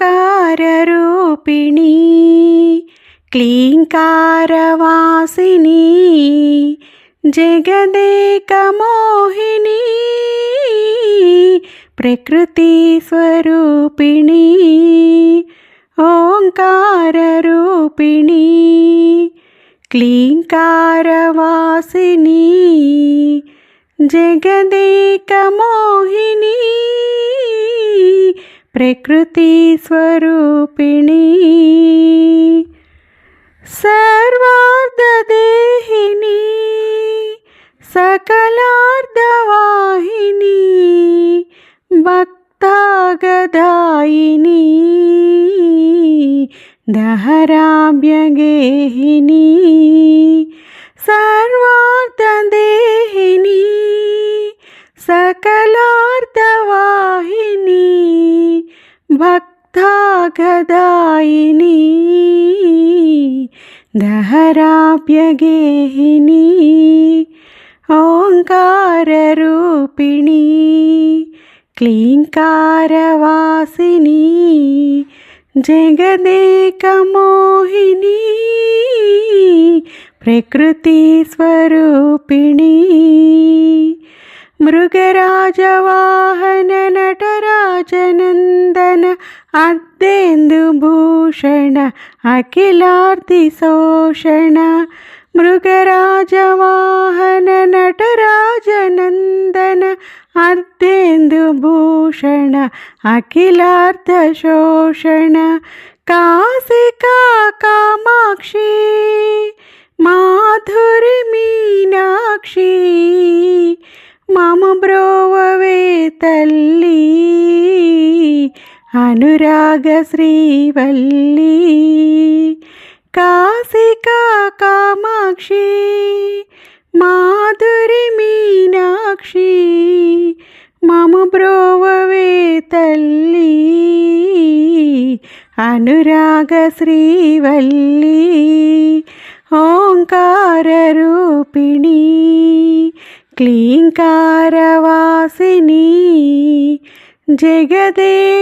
ఓంకారరూపిణి క్లీంకారవాసిని జగదేకమోహిని ప్రకృతి స్వరూపిణి ఓంకారరూపిణి క్లీంకారవాసిని జగదేకమోహిని. प्रकृतिस्वरूपिणी सर्वार्धदेहिनी सकलार्धवाहिनी भक्तागदायिनी दहराभ्यगेहिनी सर्वार्धदे భక్తాగదాయిని దహరాభ్యగేహిని ఓంకారరూపిణి క్లీంకారవాసిని జగదేకమోహిని ప్రకృతి స్వరూపిణీ మృగరాజవాహన నటరాజనందన అర్ధేందుభూషణ అఖిలార్తి శోషణ మృగరాజవాహన నటరాజనందన అర్ధేందుభూషణ అఖిలార్థ శోషణ కాశికా కామాక్షి మా തല്ലി അനുരാഗ ശ്രീവല്ലി കാസിക കാമാക്ഷി മാധുരി മീനാക്ഷി മമ തല്ലി അനുരാഗ ശ്രീവല്ലി ഓങ്കാരൂപിണീ క్లీంకారవాసిని జగదేకమోహిని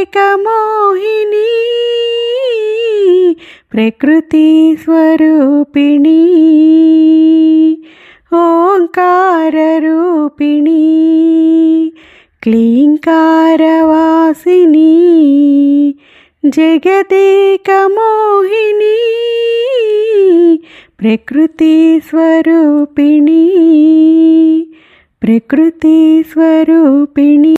ప్రకృతి స్వరూపిణి ఓంకారరూపిణి క్లీంకారవాసిని జగదేకమోహిని ప్రకృతి స్వరూపిణి. ప్రకృతి స్వరూపిణి.